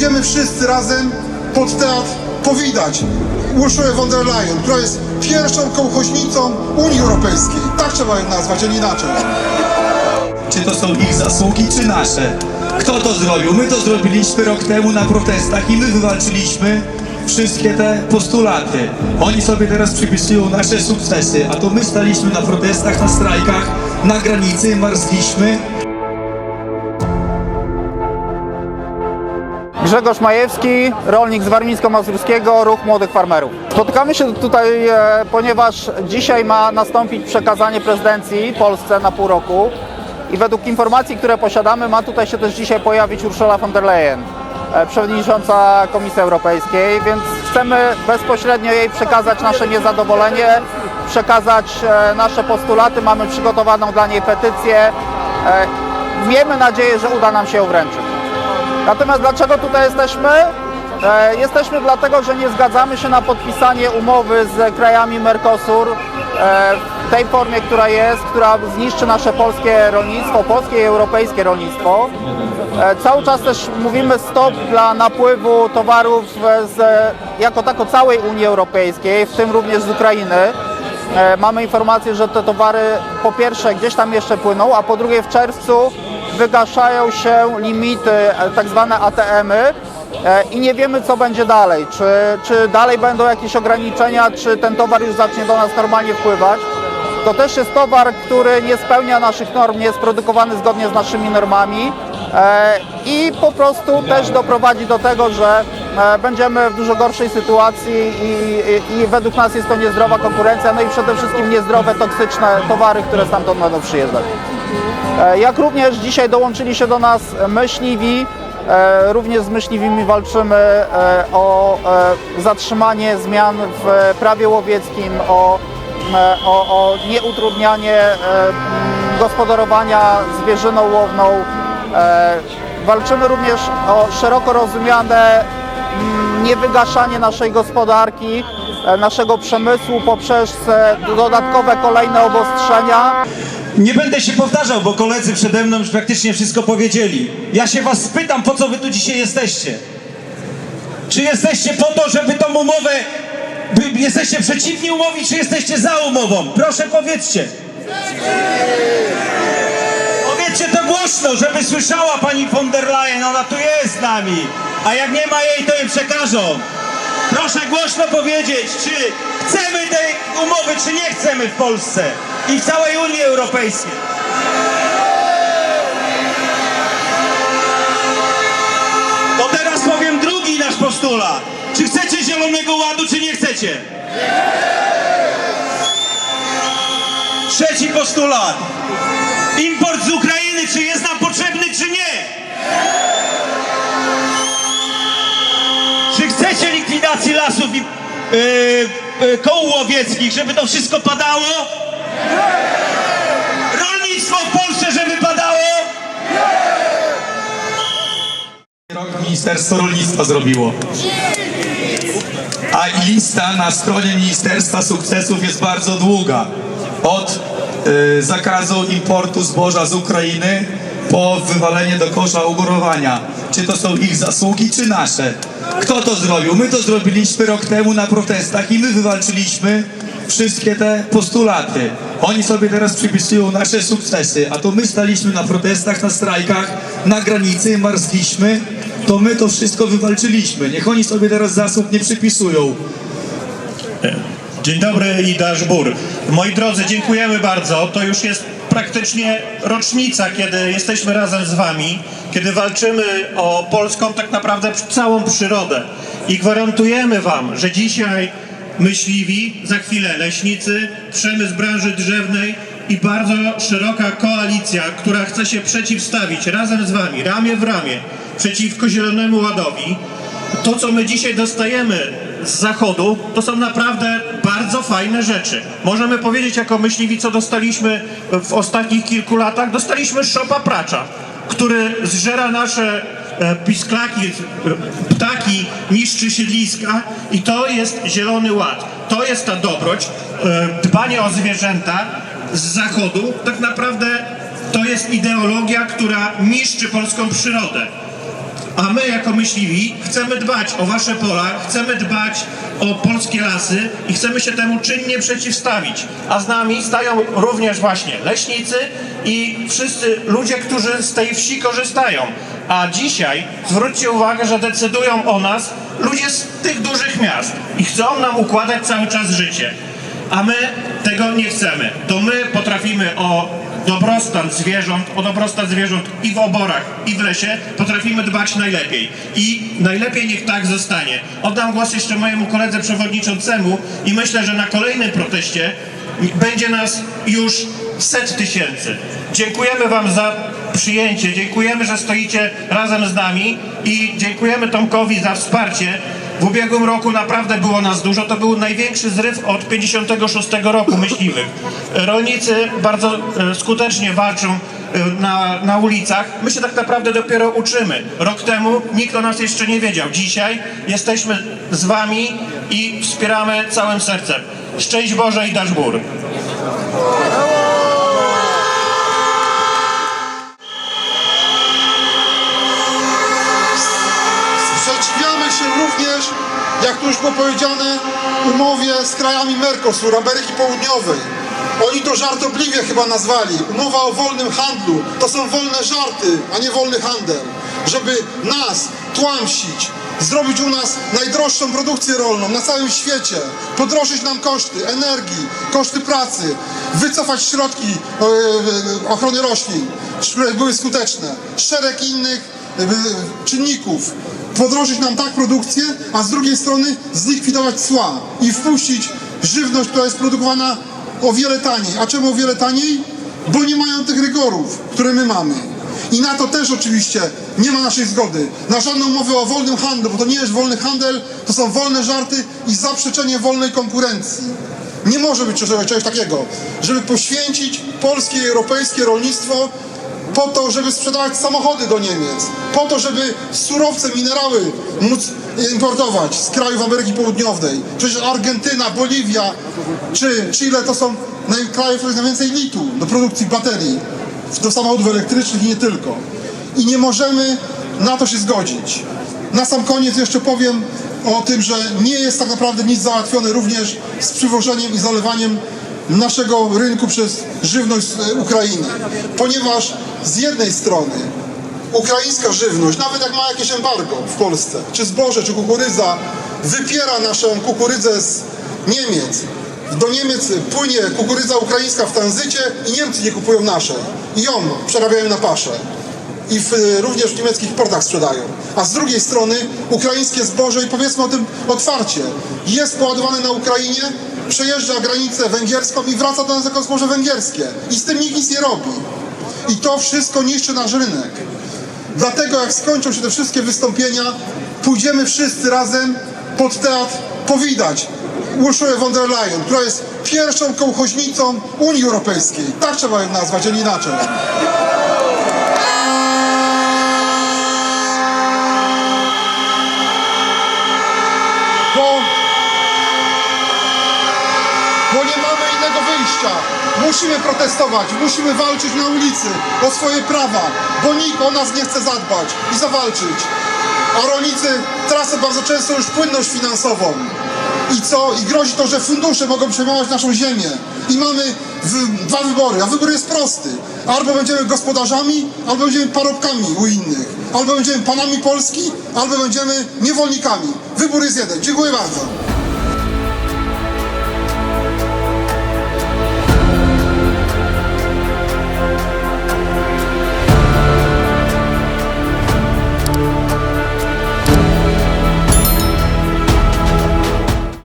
idziemy wszyscy razem pod teatr powitać Urszulę von der Leyen, która jest pierwszą kołchoźnicą Unii Europejskiej. Tak trzeba ją nazwać, a nie inaczej. Czy to są ich zasługi, czy nasze? Kto to zrobił? My to zrobiliśmy rok temu na protestach i my wywalczyliśmy wszystkie te postulaty. Oni sobie teraz przypisują nasze sukcesy, a to my staliśmy na protestach, na strajkach, na granicy, marzliśmy. Grzegorz Majewski, rolnik z Warmińsko-Mazurskiego, Ruch Młodych Farmerów. Spotykamy się tutaj, e, ponieważ dzisiaj ma nastąpić przekazanie prezydencji Polsce na pół roku i według informacji, które posiadamy, ma tutaj się też dzisiaj pojawić Ursula von der Leyen, e, przewodnicząca Komisji Europejskiej, więc chcemy bezpośrednio jej przekazać nasze niezadowolenie, przekazać e, nasze postulaty. Mamy przygotowaną dla niej petycję. Miejmy nadzieję, że uda nam się ją wręczyć. Natomiast dlaczego tutaj jesteśmy? E, Jesteśmy dlatego, że nie zgadzamy się na podpisanie umowy z krajami Mercosur e, w tej formie, która jest, która zniszczy nasze polskie rolnictwo, polskie i europejskie rolnictwo. E, Cały czas też mówimy stop dla napływu towarów e, z, jako tako całej Unii Europejskiej, w tym również z Ukrainy. E, Mamy informację, że te towary po pierwsze gdzieś tam jeszcze płyną, a po drugie w czerwcu wygaszają się limity, e, tak zwane ATM-y e, i nie wiemy co będzie dalej. Czy, czy dalej będą jakieś ograniczenia, czy ten towar już zacznie do nas normalnie wpływać. To też jest towar, który nie spełnia naszych norm, nie jest produkowany zgodnie z naszymi normami e, i po prostu też doprowadzi do tego, że będziemy w dużo gorszej sytuacji i, i, i według nas jest to niezdrowa konkurencja, no i przede wszystkim niezdrowe, toksyczne towary, które stamtąd będą przyjeżdżać. E, Jak również dzisiaj dołączyli się do nas myśliwi. E, Również z myśliwimi walczymy e, o zatrzymanie zmian w prawie łowieckim, o, o, o nieutrudnianie gospodarowania zwierzyną łowną. Walczymy również o szeroko rozumiane niewygaszanie naszej gospodarki, naszego przemysłu poprzez dodatkowe kolejne obostrzenia. Nie będę się powtarzał, bo koledzy przede mną już praktycznie wszystko powiedzieli. Ja się was spytam, po co wy tu dzisiaj jesteście? Czy jesteście po to, żeby tą umowę... Wy jesteście przeciwni umowie, czy jesteście za umową? Proszę powiedzcie. Powiedzcie to głośno, żeby słyszała pani von der Leyen, ona tu jest z nami. A jak nie ma jej, to jej przekażą. Proszę głośno powiedzieć, czy chcemy tej umowy, czy nie chcemy w Polsce i całej Unii Europejskiej. To teraz powiem drugi nasz postulat. Czy chcecie Zielonego Ładu, czy nie chcecie? Trzeci postulat. Import z Ukrainy, czy jest nam potrzebny, czy nie? Czy chcecie likwidacji lasów i yy, yy, łowieckich, żeby to wszystko padało? Rolnictwo w Polsce, żeby padało? Rok Ministerstwo Rolnictwa zrobiło. A lista na stronie Ministerstwa Sukcesów jest bardzo długa. Od y, zakazu importu zboża z Ukrainy po wywalenie do kosza ugorowania. Czy to są ich zasługi, czy nasze? Kto to zrobił? My to zrobiliśmy rok temu na protestach i my wywalczyliśmy wszystkie te postulaty. Oni sobie teraz przypisują nasze sukcesy, a to my staliśmy na protestach, na strajkach, na granicy, marzliśmy, to my to wszystko wywalczyliśmy. Niech oni sobie teraz zasług nie przypisują. Dzień dobry i dasz bór. Moi drodzy, dziękujemy bardzo. To już jest praktycznie rocznica, kiedy jesteśmy razem z wami, kiedy walczymy o polską tak naprawdę całą przyrodę. I gwarantujemy wam, że dzisiaj myśliwi, za chwilę leśnicy, przemysł branży drzewnej i bardzo szeroka koalicja, która chce się przeciwstawić razem z wami, ramię w ramię, przeciwko Zielonemu Ładowi, to, co my dzisiaj dostajemy z zachodu, to są naprawdę bardzo fajne rzeczy. Możemy powiedzieć jako myśliwi, co dostaliśmy w ostatnich kilku latach. Dostaliśmy szopa pracza, który zżera nasze pisklaki, e, ptaki, niszczy siedliska i to jest zielony ład. To jest ta dobroć, e, dbanie o zwierzęta z zachodu. Tak naprawdę to jest ideologia, która niszczy polską przyrodę. A my jako myśliwi chcemy dbać o wasze pola, chcemy dbać o polskie lasy i chcemy się temu czynnie przeciwstawić. A z nami stają również właśnie leśnicy i wszyscy ludzie, którzy z tej wsi korzystają. A dzisiaj zwróćcie uwagę, że decydują o nas ludzie z tych dużych miast i chcą nam układać cały czas życie. A my tego nie chcemy. To my potrafimy o dobrostan zwierząt, o dobrostan zwierząt i w oborach, i w lesie potrafimy dbać najlepiej. I najlepiej niech tak zostanie. Oddam głos jeszcze mojemu koledze przewodniczącemu i myślę, że na kolejnym proteście będzie nas już set tysięcy. Dziękujemy Wam za przyjęcie, dziękujemy, że stoicie razem z nami i dziękujemy Tomkowi za wsparcie. W ubiegłym roku naprawdę było nas dużo. To był największy zryw od 56 roku myśliwych. Rolnicy bardzo e, skutecznie walczą e, na, na ulicach. My się tak naprawdę dopiero uczymy. Rok temu nikt o nas jeszcze nie wiedział. Dzisiaj jesteśmy z wami i wspieramy całym sercem. Szczęść Boże i dasz jak tu już było powiedziane, umowie z krajami Mercosur, Ameryki Południowej. Oni to żartobliwie chyba nazwali. Umowa o wolnym handlu. To są wolne żarty, a nie wolny handel. Żeby nas tłamsić, zrobić u nas najdroższą produkcję rolną na całym świecie, podrożyć nam koszty energii, koszty pracy, wycofać środki e, e, ochrony roślin, które były skuteczne. Szereg innych e, czynników podrożyć nam tak produkcję, a z drugiej strony zlikwidować cła i wpuścić żywność, która jest produkowana o wiele taniej. A czemu o wiele taniej? Bo nie mają tych rygorów, które my mamy. I na to też oczywiście nie ma naszej zgody. Na żadną umowę o wolnym handlu, bo to nie jest wolny handel, to są wolne żarty i zaprzeczenie wolnej konkurencji. Nie może być czegoś takiego, żeby poświęcić polskie i europejskie rolnictwo po to, żeby sprzedawać samochody do Niemiec, po to, żeby surowce, minerały móc importować z krajów Ameryki Południowej. Przecież Argentyna, Boliwia czy Chile to są kraje, w których najwięcej litu do produkcji baterii, do samochodów elektrycznych i nie tylko. I nie możemy na to się zgodzić. Na sam koniec jeszcze powiem o tym, że nie jest tak naprawdę nic załatwione również z przywożeniem i zalewaniem naszego rynku przez żywność z e, Ukrainy. Ponieważ z jednej strony ukraińska żywność, nawet jak ma jakieś embargo w Polsce, czy zboże, czy kukurydza, wypiera naszą kukurydzę z Niemiec. Do Niemiec płynie kukurydza ukraińska w tranzycie i Niemcy nie kupują naszej. I ją przerabiają na paszę i w, również w niemieckich portach sprzedają. A z drugiej strony ukraińskie zboże, i powiedzmy o tym otwarcie, jest poładowane na Ukrainie, przejeżdża granicę węgierską i wraca do nas jako zboże węgierskie. I z tym nikt nic nie robi. I to wszystko niszczy nasz rynek. Dlatego jak skończą się te wszystkie wystąpienia, pójdziemy wszyscy razem pod teatr powidać Urszulę von der Leyen, która jest pierwszą kołchoźnicą Unii Europejskiej. Tak trzeba ją nazwać, a nie inaczej. Musimy protestować, musimy walczyć na ulicy o swoje prawa, bo nikt o nas nie chce zadbać i zawalczyć. A rolnicy tracą bardzo często już płynność finansową. I co? I grozi to, że fundusze mogą przejmować naszą ziemię. I mamy dwa wybory, a wybór jest prosty. Albo będziemy gospodarzami, albo będziemy parobkami u innych. Albo będziemy panami Polski, albo będziemy niewolnikami. Wybór jest jeden. Dziękuję bardzo.